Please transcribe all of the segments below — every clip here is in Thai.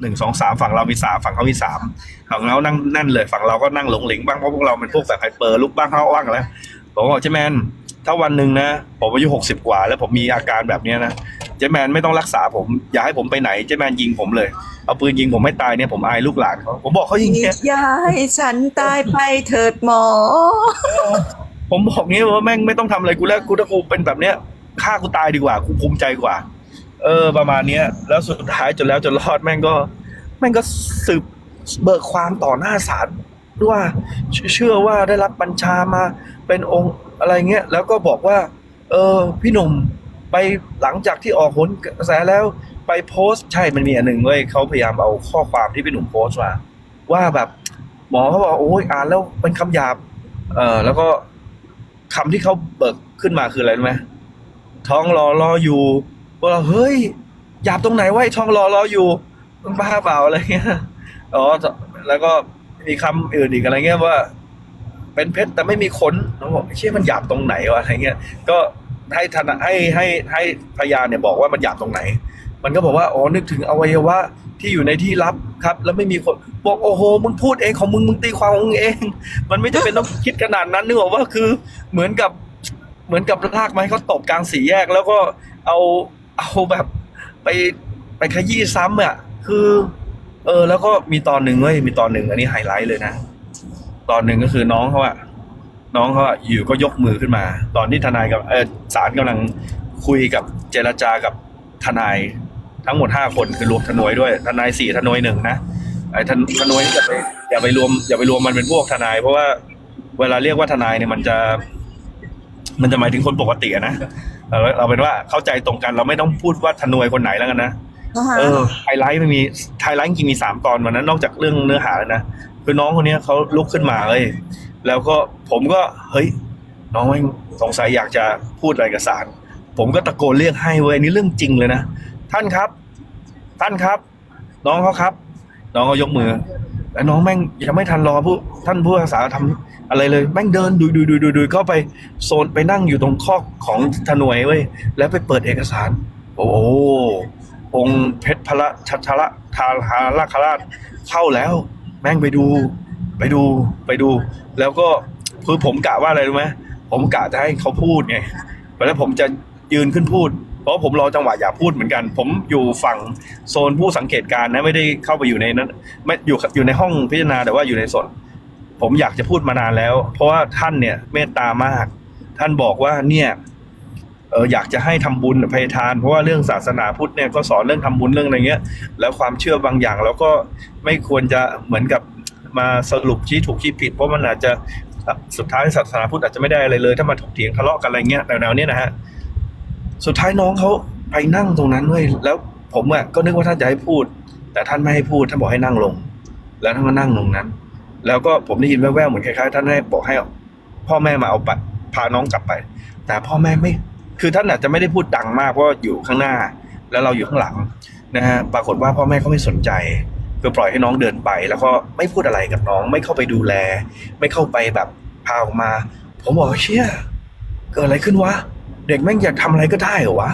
หนึ่งสองสามฝั่งเรามีสามฝั่งเขามีสามฝั่งเรานั่งนั่นเลยฝั่งเราก็นั่งหลงเหลงบ้างเพราะพวกเราเป็นพวกแบบไฮเปอร์ลุกบ้างเข้าว่างแล้วผมบอกเจ๊แมนถ้าวันหนึ่งนะผมอายุหกสิบกว่า แล้วผมมีอาการแบบเนี้ยนะเจ๊แมนไม่ต้องรักษาผมอย่าให้ผมไปไหนเจ๊แมนยิงผมเลยเอาปืนยิงผมไม่ตายเนี่ยผมอายลูกหลานเขาผมบอกเขาอย่างเงี้ยอย่าให้ฉันตายไปเถิดหมอ ผมบอกงี้ว่าแม่งไม่ต้องทำอะไรกูแล้วกูถ้ากูเป็นแบบเนี้ยฆ่ากูตายดีกว่ากูภูมิใจกว่า เออ ประมาณเนี้ย แล้วสุดท้ายจนแล้วจนรอดแม่งก็ แม่งก็สืบเบิกความต่อหน้าศาลว่าเชื่อเชื่อว่าได้รับบัญชามาเป็นองค์อะไรเงี้ย แล้วก็บอกว่า เออ พี่หนุ่มไปหลังจากที่ออกผลกระแสแล้วไปโพสต์ใช่มันมีอันหนึ่งเว้ยเขาพยายามเอาข้อความที่พี่หนุ่มโพสต์มาว่าแบบ หมอเขาบอกโอ้ยอ่านแล้วเป็นคำหยาบ เออแล้วก็คำที่เขาเบิกขึ้นมาคืออะไรรู้ไหมท้องรอรออยู่ ว่าเฮ้ยหยาบตรงไหนวะไอ้ทองรอรออยู่มึงบ้าเปล่าอะไรเงี้ยอ๋อแล้วก็มีคำอื่นอีกอะไรเงี้ยว่า เป็นเพชรแต่ไม่มีขนเราบอกเชี่ยมันหยาบตรงไหนวะอะไรเงี้ยก็ให้ทนาให้ให้ให้พยานเนี่ยบอกว่ามันหยาบตรงไหน มันก็บอกว่าอ๋อนึกถึงอวัยวะที่อยู่ในที่ลับครับ แล้วไม่มีคนบอกโอ้โหมึงพูดเองของมึงมึงตีความของมึงเอง มันไม่จำเป็นต้องคิดขนาดนั้นนึกออกว่าคือเหมือนกับเหมือนกับลากไม้เขาตบกลางสี่แยก แล้วก็เอา เอาแบบไปไปขยี้ซ้ำอะ คือ เออ แล้วก็มีตอนหนึ่งเว้ยมีตอนหนึ่งอันนี้ไฮไลท์เลยนะ ตอนหนึ่งก็คือน้องเขาอะน้องเขาอะอยู่ก็ยกมือขึ้นมา ตอนที่ทนายกับเออศาลกำลังคุยกับเจรจากับทนายทั้งหมดห้าคนคือรวมทนายด้วย ทนายสี่ทนายหนึ่งนะไอ้ทนทนายอย่าไปอย่าไปรวม อย่าไปรวมมันเป็นพวกทนาย เพราะว่าเวลาเรียกว่าทนายเนี่ยมันจะ มันจะหมายถึงคนปกติอะนะ เอาเอาเป็นว่าเข้าใจตรงกันเราไม่ต้องพูดว่าทนายคนไหนแล้วกันนะเออไฮไลท์ไม่มีไฮไลท์จริงๆมีสามตอนวันนั้น นอกจากเรื่องเนื้อหาแล้วนะคือน้องคนเนี้ยเขาลุกขึ้นมาเลย แล้วก็ผมก็เฮ้ย น้องแม่งสงสัยอยากจะพูดอะไรกับศาลผมก็ตะโกนเรียกให้เว้ยอันนี่เรื่องจริงเลยนะท่านครับ ท่านครับ น้องเขาครับ น้องก็ยกมือแล้วน้องแม่งยังไม่ทันรอผู้ท่านผู้พิพากษาทำ อะไรเลยแม่งเดินดุยดุยดุยดุยดุยเข้าไปโซนไปนั่งอยู่ตรงคอกของทนวยเว้ยแล้วไปเปิดเอกสาร โอ้โหองค์เพชรพระชัชระทาหาราคราชเข้าแล้ว แม่งไปดู ไปดูไปดู แล้วก็คือผมกะว่าอะไรรู้ไหมผมกะจะให้เขาพูดไงแล้วผมจะยืนขึ้นพูด เพราะผมรอจังหวะอยากพูดเหมือนกัน ผมอยู่ฝั่งโซนผู้สังเกตการณ์นะไม่ได้เข้าไปอยู่ในนั้นไม่อยู่อยู่ในห้องพิจารณาแต่ว่าอยู่ในสด ผมอยากจะพูดมานานแล้ว เพราะว่าท่านเนี่ยเมตตามาก ท่านบอกว่าเนี่ยเอออยากจะให้ทำบุญอภัยทาน เพราะว่าเรื่องศาสนาพุทธเนี่ยก็สอนเรื่องทำบุญเรื่องอะไรเงี้ย แล้วความเชื่อบางอย่างเราก็ไม่ควรจะเหมือนกับมาสรุปชี้ถูกชี้ผิด เพราะมันอาจจะสุดท้ายศาสนาพุทธอาจจะไม่ได้อะไรเลย ถ้ามาถกเถียงทะเลาะกันอะไรเงี้ยแนวๆนี้นะฮะสุดท้ายน้องเขาไปนั่งตรงนั้นเว้ยแล้วผมอะก็นึกว่าท่านจะให้พูด แต่ท่านไม่ให้พูดท่านบอกให้นั่งลง แล้วท่านก็นั่งลงนั้น แล้วก็ผมได้ยินแว่วๆเหมือนคล้ายๆท่านให้บอกให้พ่อแม่มาเอาปัดพาน้องกลับไป แต่พ่อแม่ไม่ คือท่านอาจจะไม่ได้พูดดังมากเพราะว่าอยู่ข้างหน้า แล้วเราอยู่ข้างหลังนะฮะปรากฏว่าพ่อแม่เขาไม่สนใจคือปล่อยให้น้องเดินไป แล้วก็ไม่พูดอะไรกับน้อง ไม่เข้าไปดูแล ไม่เข้าไปแบบพาออกมา ผมบอกว่าเชี่ยเกิดอะไรขึ้นวะเด็กแม่งอยากทำอะไรก็ได้เหรอวะ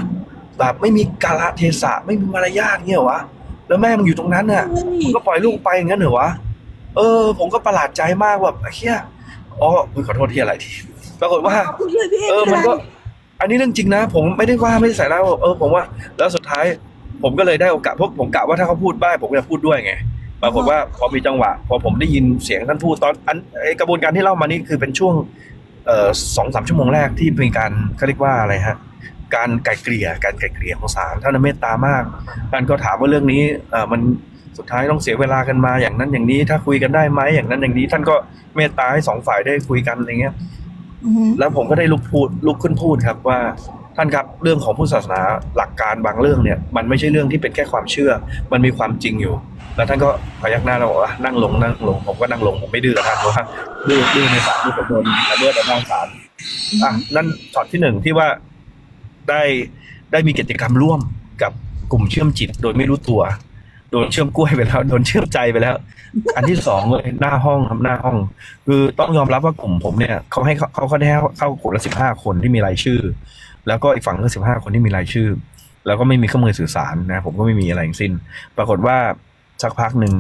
แบบไม่มีกาลเทศะไม่มีมารยาทเงี้ยเหรอวะแล้วแม่มันอยู่ตรงนั้นน่ะมึงก็ปล่อยลูกไปอย่างนั้นเหรอวะ เออ ผมก็ประหลาดใจมากแบบเฮียอ๋ออุ๊ยขอโทษที่อะไรทีปรากฏว่าพูดเลยพี่เออมันก็ อันนี้เรื่องจริงนะ ผมไม่ได้ว่าไม่ได้ใส่ร้ายว่าเออผมว่า แล้วสุดท้าย ผมก็เลยได้โอกาสพวกผมกะว่าถ้าเขาพูดได้ผมก็จะพูดด้วยไงปรากฏว่าพอมีจังหวะ พอผมได้ยินเสียงท่านพูดตอนอันไอกระบวนการที่เล่ามานี่คือเป็นช่วงเอ่อสองสามชั่วโมงแรกที่มีการเขาเรียกว่าอะไรฮะการไกล่เกลี่ยการไกล่เกลี่ยของศาลท่านเมตตามากท่านก็ถามว่าเรื่องนี้เอ่อมัน สุดท้ายต้องเสียเวลากันมาอย่างนั้นอย่างนี้ ถ้าคุยกันได้ไหมอย่างนั้นอย่างนี้ ท่านก็เมตตาให้สองฝ่ายได้คุยกันอะไรเงี้ยอือหือแล้วผมก็ได้ลุกพูดลุกขึ้นพูดครับว่าท่านครับเรื่องของพุทธศาสนาหลักการบางเรื่องเนี่ย มันไม่ใช่เรื่องที่เป็นแค่ความเชื่อ มันมีความจริงอยู่ แล้วท่านก็พยักหน้าแล้วบอกว่านั่งลงนั่งลงผมก็นั่งลงผมไม่ดื้อกับท่านเพราะว่าดื้อดื้อในศาลดื้อกับโดนแต่เมื่อแต่นองศาลอะนั่นช็อตที่หนึ่งที่ว่าได้ได้มีกิจกรรมร่วมกับกลุ่มเชื่อมจิตโดยไม่รู้ตัว โดนเชื่อมกล้วยไปแล้วโดนเชื่อมใจไปแล้ว อันที่สองเลยหน้าห้องครับหน้าห้อง คือต้องยอมรับว่ากลุ่มผมเนี่ยเขาให้เขาเขาเขาได้เข้ากลุ่มละสิบห้าคนที่มีรายชื่อ แล้วก็อีกฝั่งก็สิบห้าคนที่มีรายชื่อ แล้วก็ไม่มีเครื่องมือสื่อสารนะ ผมก็ไม่มีอะไรทั้งสิ้น ปรากฏว่าสักพักหนึ่ง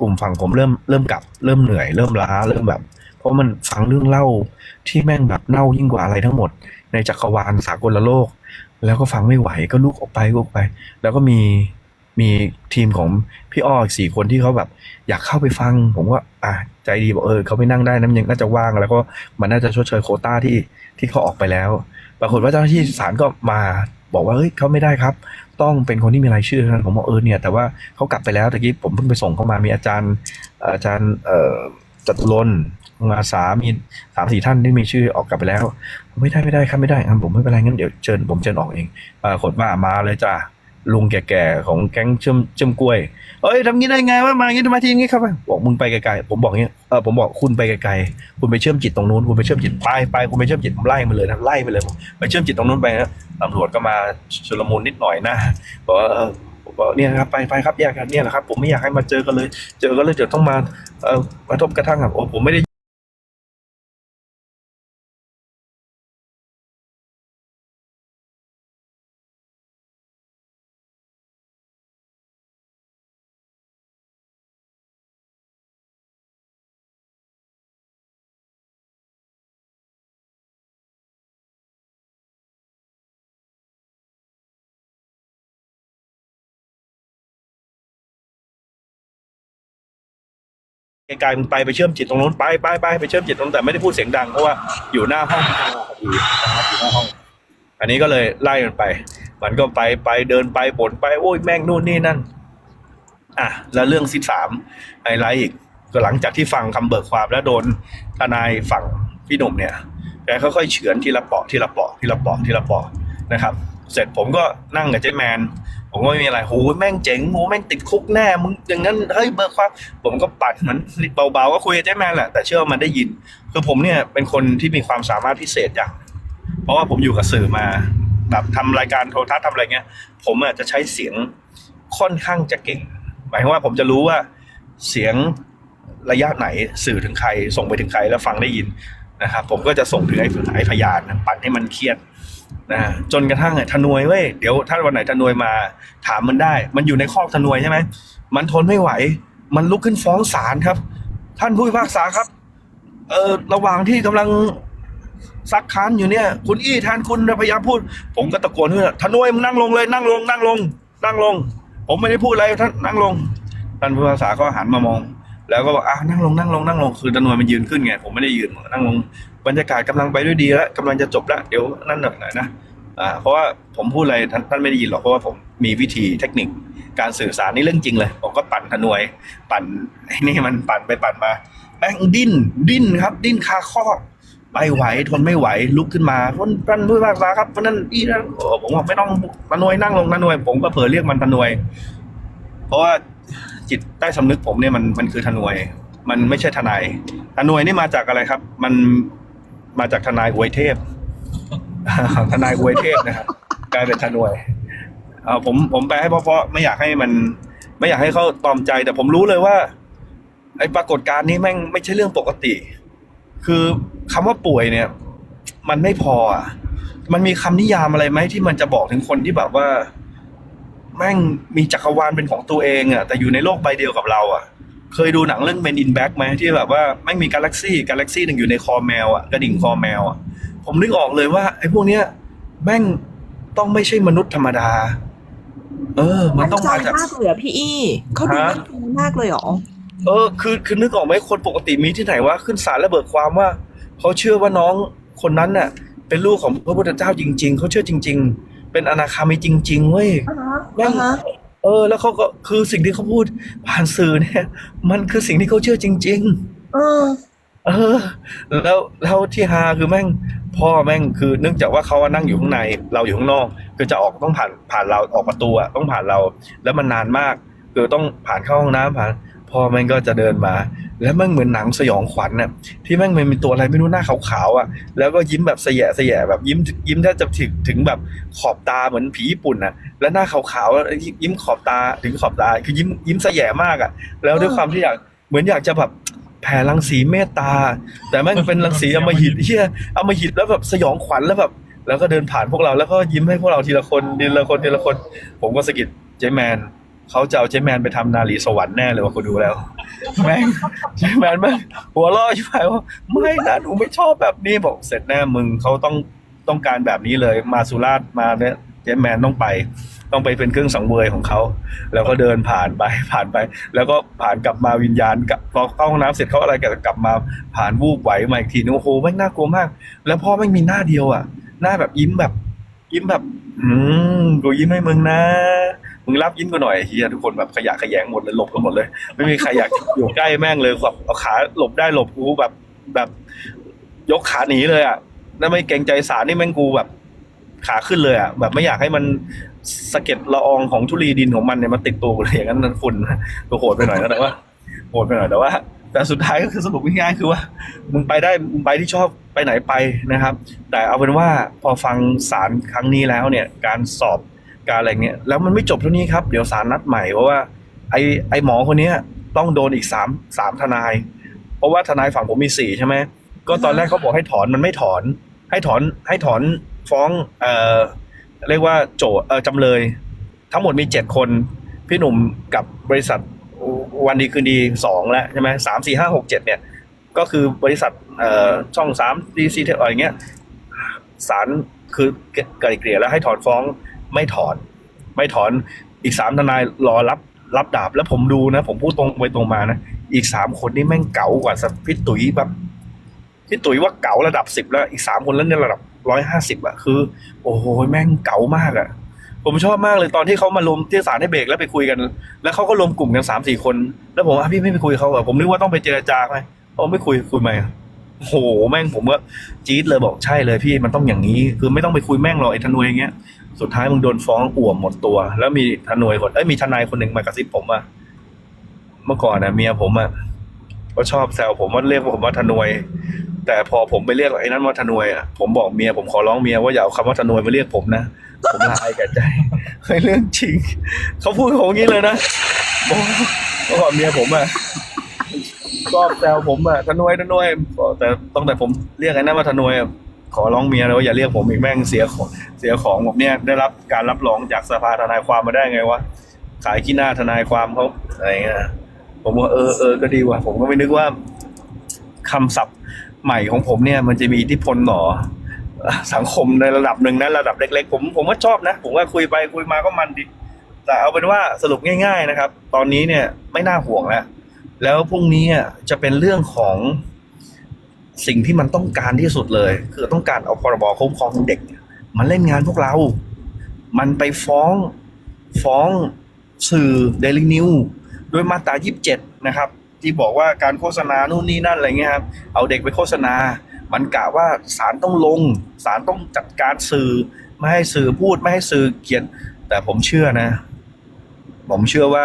กลุ่มฝั่งผมเริ่มเริ่มกลับเริ่มเหนื่อยเริ่มล้าเริ่มแบบ เพราะมันฟังเรื่องเล่าที่แม่งแบบเน่ายิ่งกว่าอะไรทั้งหมด ในจักรวาลสากลโลก แล้วก็ฟังไม่ไหวก็ลุกออกไปลุกออกไป แล้วก็มี มีทีมของพี่อ้ออีกสี่คนที่เขาแบบ อยากเข้าไปฟัง ผมก็อะใจดีบอกเออเขาไปนั่งได้น้ำยังน่าจะว่าง แล้วก็มันน่าจะชดเชยโคต้าที่ที่เขาออกไปแล้ว ปรากฏว่าเจ้าหน้าที่ศาลก็มาบอกว่าเฮ้ยเขาไม่ได้ครับ ต้องเป็นคนที่มีรายชื่อเท่านั้นผมบอกเออเนี่ยแต่ว่าเขากลับไปแล้วตะกี้ผมเพิ่งไปส่งเข้ามามีอาจารย์ อาจารย์เอ่อจตุรนต์อาสามีสามสี่ท่านที่มีชื่อออกกลับไปแล้ว ไม่ได้ไม่ได้ครับไม่ได้ครับผมไม่เป็นไรงั้นเดี๋ยวเชิญผมเชิญออกเองปรากฏว่ามาเลยจ้า ลุงแก่ๆของแก๊งเชื่อมเชื่อมกล้วยเอ้ยทำงี้ได้ไงว่ามางี้ทำไมทีงี้ครับบอกมึงไปไกลๆผมบอกอย่างงี้เออผมบอกคุณไปไกลๆคุณไปเชื่อมจิตตรงนู้นคุณไปเชื่อมจิตไปไปคุณไปเชื่อมจิตผมไล่มาเลยนะไล่ไปเลยไปเชื่อมจิตตรงนู้นไปนะตำรวจก็มาชุลมุนนิดหน่อยนะบอกว่าเออผมบอกเนี่ยนะครับไปไปครับแยกกันเนี่ยแหละครับผมไม่อยากให้มาเจอกันเลย เจอกันเลยเดี๋ยวต้องมาเออมาทบกระทั่งอะโอ้ผมไม่ได้ ไกลๆมึงไปไปเชื่อมจิตตรงนู้นไปไปไปไปเชื่อมจิตตรงแต่ไม่ได้พูดเสียงดังเพราะว่าอยู่หน้าห้องพิจารณาคดีนะครับอยู่หน้าห้อง อันนี้ก็เลยไล่มันไป มันก็ไปไปเดินไปบ่นไปโอ้ยแม่งนู่นนี่นั่น อะแล้วเรื่องสิบสามไฮไลท์อีกก็หลังจากที่ฟังคำเบิกความแล้วโดนทนายฝั่งพี่หนุ่มเนี่ยแกค่อยๆเฉือนทีละเปาะทีละเปาะทีละเปาะทีละเปาะนะครับ เสร็จผมก็นั่งกับเจ๊แมน ผมก็ไม่มีอะไรโหแม่งเจ๋งโหแม่งติดคุกแน่มึงอย่างนั้นเฮ้ยเบิกความผมก็ปัดเหมือนเบาๆก็คุยกับเจ๊แมนแหละแต่เชื่อว่ามันได้ยิน คือผมเนี่ยเป็นคนที่มีความสามารถพิเศษอย่าง เพราะว่าผมอยู่กับสื่อมาแบบทำรายการโทรทัศน์ทำอะไรเงี้ย ผมอาจจะใช้เสียงค่อนข้างจะเก่ง หมายความว่าผมจะรู้ว่าเสียงระยะไหนสื่อถึงใคร ส่งไปถึงใครแล้วฟังได้ยิน นะครับผมก็จะส่งถึงไอ้ไอ้พยานนะปั่นให้มันเครียดนะจนกระทั่งไอ้ทนวยเว้ยเดี๋ยวถ้าวันไหนทนวยมาถามมันได้ มันอยู่ในคอกทนวยใช่ไหมมันทนไม่ไหว มันลุกขึ้นฟ้องศาลครับ ท่านผู้พิพากษาครับเออระหว่างที่กำลังซักค้านอยู่เนี่ย คุณอี้แทนคุณพยายามพูด ผมก็ตะโกนขึ้นทนวยมึงนั่งลงเลยนั่งลง นั่งลง นั่งลง ผมไม่ได้พูดอะไรท่านนั่งลงท่านผู้พิพากษาก็หันมามอง แล้วก็บอกอะนั่งลงนั่งลงนั่งลงคือตนวยมันยืนขึ้นไงผมไม่ได้ยืนนั่งลงบรรยากาศกำลังไปด้วยดีแล้วกำลังจะจบแล้วเดี๋ยวนั่นหน่อยหน่อยนะอ่าเพราะว่าผมพูดอะไรท่านท่านไม่ได้ยินหรอกเพราะว่าผมมีวิธีเทคนิคการสื่อสารนี่เรื่องจริงเลย ผมก็ปั่นทนวย ปั่นไอ้นี่มันปั่นไปปั่นมาแม่งดิ้นดิ้นครับ ดิ้นคาข้อไปไหวทนไม่ไหวลุกขึ้นมาท่านท่านผู้พิากษาครับเพราะนั่นอีนะผมบอกไม่ต้องทนวยนั่งลงทนวย ผมก็เผลอเรียกมันทนวย เพราะว่า จิตใต้สำนึกผมเนี่ยมันมันคือทนวย มันไม่ใช่ทนายทนวยนี่มาจากอะไรครับ มันมาจากทนายอวยเทพทนายอวยเทพนะครับกลายเป็นทนวยเออผมผมแปลให้เพราะๆไม่อยากให้มัน ไม่อยากให้เขาตอมใจ แต่ผมรู้เลยว่า ไอ้ปรากฏการณ์นี้แม่งไม่ใช่เรื่องปกติ คือคำว่าป่วยเนี่ย มันไม่พออะมันมีคำนิยามอะไรไหมที่มันจะบอกถึงคนที่แบบว่า แม่งมีจักรวาลเป็นของตัวเองอะแต่อยู่ในโลกใบเดียวกับเราอะเคยดูหนังเรื่อง Men in Black ไหมที่แบบว่าแม่งมีกาแล็กซี่กาแล็กซี่หนึ่งอยู่ในคอแมวอะกระดิ่งคอแมวอะผมนึกออกเลยว่าไอ้พวกเนี้ยแม่งต้องไม่ใช่มนุษย์ธรรมดา เออ มันต้องใจมาจากมากเลยเหรอพี่อี้เขาดูฮะมั่นคงมากเลยเหรอเออคือคือนึกออกไหมคนปกติมีที่ไหนว่าขึ้นศาลแล้วเบิกความว่าเขาเชื่อว่าน้องคนนั้นน่ะ เป็นลูกของพระพุทธเจ้าจริง ๆเขาเชื่อจริง ๆ เป็นอนาคามีจริง ๆ เว้ยแม่งอ่าฮะเออ แล้วเขาก็คือสิ่งที่เขาพูดผ่านสื่อเนี่ย มันคือสิ่งที่เขาเชื่อจริง ๆ เออ เออ แล้วแล้วที่ฮาคือแม่ง พ่อแม่งคือเนื่องจากว่าเขาอะนั่งอยู่ข้างในเราอยู่ข้างนอกคือจะออกต้องผ่านผ่านเราออกประตูอะต้องผ่านเรา แล้วมันนานมากคือต้องผ่านเข้าห้องน้ำผ่าน พ่อแม่งก็จะเดินมา แล้วแม่งเหมือนหนังสยองขวัญน่ะที่แม่งมันมีตัวอะไรไม่รู้หน้าขาวๆอะ แล้วก็ยิ้มแบบแสยะแสยะแบบยิ้มยิ้มแทบจะถึงถึงแบบขอบตาเหมือนผีญี่ปุ่นอะ แล้วหน้าขาวๆแล้วยิ้มขอบตาถึงขอบตาคือยิ้มยิ้มแสยะมากอะ แล้วด้วยความที่อยากเหมือนอยากจะแบบแผ่รังสีเมตตา แต่แม่งเป็นรังสีอมหิตเฮียอมหิตแล้วแบบสยองขวัญแล้วแบบแล้วก็เดินผ่านพวกเราแล้วก็ยิ้มให้พวกเราทีละคนทีละคนทีละคน ผมก็สะกิดเจแมน เขาจะเอาเจแมนไปทำนาลีสวรรค์แน่เลยว่ากูดูแล้ว แม่งเจแมนแม่งหัวเร้อใช่ไหมว่าไม่นะหนูไม่ชอบแบบนี้บอกเสร็จแน่มึงเขาต้องต้องการแบบนี้เลยมาสุราษฎร์มาเนี่ยเจแมนต้องไป ต้องไปเป็นเครื่องสังเวยของเขา แล้วก็เดินผ่านไปผ่านไป แล้วก็ผ่านกลับมาวิญญาณกลับพอเข้าห้องน้ำเสร็จเขาอะไรกันกลับมาผ่านวูบไหวมาอีกทีนึงโอ้โหแม่งน่ากลัวมาก แล้วพ่อไม่งมีหน้าเดียวอะ หน้าแบบยิ้มแบบ ยิ้มแบบ อืมกูยิ้มให้มึงนะมึงรับยิ้มกูหน่อยเฮียทุกคนแบบขยะขยงหมดเลยหลบกันหมดเลย ไม่มีใครอยากอยู่ใกล้แม่งเลยแบบเอาขาหลบได้หลบกูแบบแบบยกขาหนีเลยอะแล้วไม่เกรงใจสารนี่แม่งกูแบบ ขาขึ้นเลยอะแบบไม่อยากให้มันสะเก็ดละอองของธุลีดินของมันเนี่ยมาติดตัวเลยอย่างนั้นฝุ่นตัวโหดไปหน่อยนะแต่ว่าโหดไปหน่อยแต่ว่า แต่สุดท้ายก็คือสรุปง่ายๆคือว่ามึงไปได้มึงไปที่ชอบไปไหนไปนะครับ แต่เอาเป็นว่าพอฟังสารครั้งนี้แล้วเนี่ยการสอบการอะไรเงี้ยแล้วมันไม่จบเท่านี้ครับเดี๋ยวสารนัดใหม่เพราะว่าไอไอหมอคนเนี้ยต้องโดนอีกสามสามทนาย เพราะว่าทนายฝั่งผมมีสี่ใช่ไหมก็ตอนแรกเขาบอกให้ถอนมันไม่ถอน ให้ถอนให้ถอนฟ้องเอ่อเรียกว่าโจเอ่อจำเลย ทั้งหมดมีเจ็ดคน พี่หนุ่มกับบริษัท วันดีคืนดีสองแล้วใช่ไหมสามสี่ห้าหกเจ็ดเนี่ย ก็คือบริษัทเอ่อช่องสามดีซีอะไรเงี้ยศาลคือไกลเกลี่ยแล้วให้ถอนฟ้องไม่ถอน ไม่ถอนอีกสามทนายรอรับรับดาบแล้วผมดูนะ ผมพูดตรงไปตรงมานะ อีกสามคนนี่แม่งเก๋ากว่าสพี่ตุ๋ยแบบพี่ตุ๋ยว่าเก๋าระดับสิบแล้ว อีกสามคนแล้วเนี่ยระดับร้อยห้าสิบอะคือ โอ้โหแม่งเก๋ามากอะ ผมชอบมากเลยตอนที่เขามารวมที่ศาลให้เบรกแล้วไปคุยกัน แล้วเขาก็รวมกลุ่มกันสามสี่คน แล้วผมว่าพี่ไม่ไปคุยเขาเหรอผมนึกว่าต้องไปเจรจาไหมเขาไม่คุยคุยไหมโอ้โหแม่งผมก็จี๊ดเลยบอกใช่เลยพี่มันต้องอย่างนี้ คือไม่ต้องไปคุยแม่งหรอกไอ้ธนวยอย่างเงี้ยสุดท้ายมึงโดนฟ้องอ่วมหมดตัว แล้วมีทนวยคนเอ้ยมีทนายคนหนึ่งมากระซิบผมว่าเมื่อก่อนนะเมียผมอะก็ชอบแซวผมว่าเรียกผมว่าทนวย แต่พอผมไปเรียกไอ้นั้นว่าทนวยอะผมบอกเมียผมขอร้องเมียว่าอย่าเอาคำว่าทนวยมาเรียกผมนะผมละอายแก่ใจเฮ้ยเรื่องจริงเขาพูดกับผมอย่างนี้เลยนะบอกเมื่อก่อนเมียผมอะชอบแซวผมอะทนวยทนวยแต่ตั้งแต่ผมเรียกไอ้นั้นว่าทนวยขอร้องเมียเลยว่าอย่าเรียกผมอีกแม่งเสียของเสียของผมเนี่ยได้รับการรับรองจากสภาทนายความมาได้ไงวะขายขี้หน้าทนายความเขาอะไรเงี้ยผมว่าเออเออก็ดีว่ะผมก็ไม่นึกว่าคำศัพท์ ใหม่ของผมเนี่ยมันจะมีอิทธิพลต่อสังคมในระดับหนึ่งนะระดับเล็กๆ ผมผมว่าชอบนะ ผมว่าคุยไปคุยมาก็มันดี แต่เอาเป็นว่าสรุปง่าย ๆนะครับ ตอนนี้เนี่ยไม่น่าห่วงแล้วแล้วพรุ่งนี้อะจะเป็นเรื่องของสิ่งที่มันต้องการที่สุดเลย คือต้องการเอาพรบคุ้มครองเด็กมาเล่นงานพวกเรา มันไปฟ้องฟ้องสื่อเดลินิวด้วยมาตรา 27 นะครับ ที่บอกว่าการโฆษณานู่นนี่นั่นอะไรเงี้ยครับเอาเด็กไปโฆษณา มันกะว่าศาลต้องลงศาลต้องจัดการสื่อ ไม่ให้สื่อพูดไม่ให้สื่อเขียน แต่ผมเชื่อนะ ผมเชื่อว่า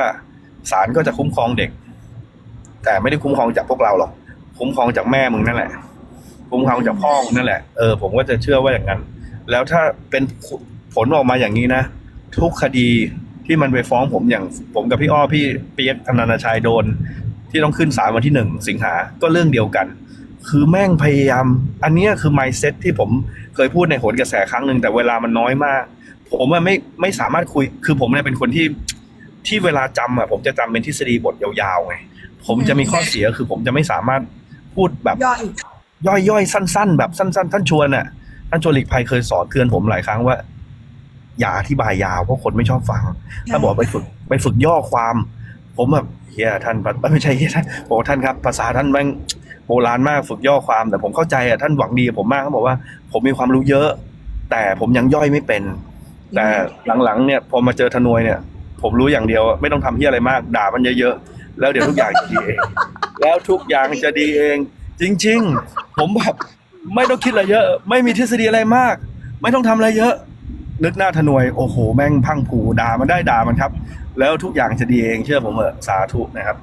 ศาลก็จะคุ้มครองเด็ก แต่ไม่ได้คุ้มครองจากพวกเราหรอก คุ้มครองจากแม่มึงนั่นแหละ คุ้มครองจากพ่อมึงนั่นแหละเออผมก็จะเชื่อว่าอย่างนั้น แล้วถ้าเป็นผลออกมาอย่างนี้นะทุกคดีที่มันไปฟ้องผมอย่างผมกับพี่อ้อพี่เปียกธนาชัยโดน ที่ต้องขึ้นศาลวันที่หนึ่งสิงหาก็เรื่องเดียวกัน คือแม่งพยายาม อันเนี้ยคือ mindset ที่ผมเคยพูดในโหนกระแสครั้งหนึ่งแต่เวลามันน้อยมาก ผมอะไม่ไม่สามารถคุย คือผมเนี่ยเป็นคนที่ที่เวลาจำอะผมจะจำเป็นทฤษฎีบทยาวๆไงผมจะมีข้อเสียคือผมจะไม่สามารถพูดแบบย่อยย่อยย่อยๆสั้น ๆ แบบสั้น ๆ ท่านชวนน่ะท่านชวนหลีกภัยเคยสอนเตือนผมหลายครั้งว่า อย่าอธิบายยาวเพราะคนไม่ชอบฟัง ถ้าบอกไปฝึกไปฝึกย่อความ ผมแบบเฮียท่านไม่ใช่เฮียท่านบอกท่านครับ ภาษาท่านแม่งโบราณมากฝึกย่อความแต่ผมเข้าใจอะท่านหวังดีผมมากเขาบอกว่า ผมมีความรู้เยอะ แต่ผมยังย่อยไม่เป็น แต่หลังๆเนี่ยพอมาเจอธนวยเนี่ย ผมรู้อย่างเดียว ไม่ต้องทำเฮียอะไรมาก ด่ามันเยอะๆแล้วเดี๋ยวทุกอย่างจะดีเอง แล้วทุกอย่างจะดีเอง จริง ๆ ผมแบบไม่ต้องคิดอะไรเยอะ ไม่มีทฤษฎีอะไรมาก ไม่ต้องทำอะไรเยอะนึกหน้าทนวยโอ้โหแม่งพังผูด่ามันได้ด่ามันครับ แล้วทุกอย่างจะดีเองเชื่อผมเถอะสาธุนะครับ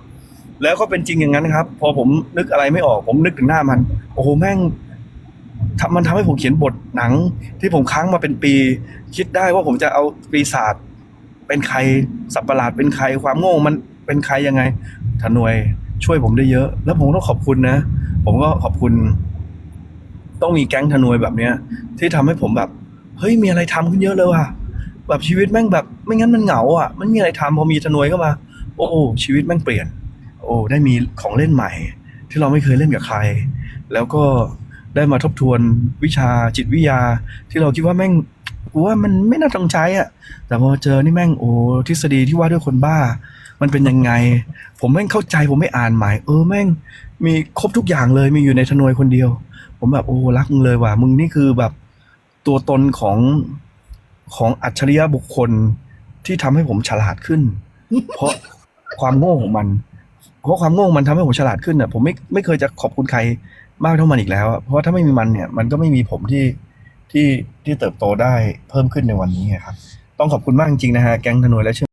แล้วก็เป็นจริงอย่างนั้นครับ พอผมนึกอะไรไม่ออก ผมนึกถึงหน้ามัน โอ้โหแม่งมันทำให้ผมเขียนบทหนัง ที่ผมค้างมาเป็นปี คิดได้ว่าผมจะเอาปีศาจเป็นใครสัตว์ประหลาดเป็นใครความโง่มันเป็นใครยังไงทนวยช่วยผมได้เยอะ แล้วผมต้องขอบคุณนะ ผมก็ขอบคุณ ต้องมีแก๊งทนวยแบบเนี้ย ที่ทำให้ผมแบบ เฮ้ยมีอะไรทำขึ้นเยอะเลยว่ะ แบบชีวิตแม่งแบบ ไม่งั้นมันเหงาอะไม่มีอะไรทำพอมีทนวยเข้ามา โอ้โอชีวิตแม่งเปลี่ยน โอ้ได้มีของเล่นใหม่ ที่เราไม่เคยเล่นกับใคร แล้วก็ได้มาทบทวนวิชาจิตวิทยา ที่เราคิดว่าแม่งกูว่ามันไม่น่าต้องใช้อะ แต่พอเจอนี่แม่งโอ้ทฤษฎีที่ว่าด้วยคนบ้า มันเป็นยังไง ผมแม่งเข้าใจผมไม่อ่านหมาย เออแม่ง มีครบทุกอย่างเลยมีอยู่ในทนวยคนเดียว ผมแบบโอ้รักมึงเลยว่ะมึงนี่คือแบบตัวตนของ ของอัจฉริยะบุคคลที่ทำให้ผมฉลาดขึ้น เพราะความโง่ของมัน เพราะความโง่ของมันทำให้ผมฉลาดขึ้นอะ ผมไม่ไม่เคยจะขอบคุณใครมากเท่ามันอีกแล้วอะเพราะว่าถ้าไม่มีมันเนี่ย มันก็ไม่มีผมที่ที่ที่เติบโตได้เพิ่มขึ้นในวันนี้ไงครับ ต้องขอบคุณมากจริงๆนะฮะแก๊งธนวยและเชื่อ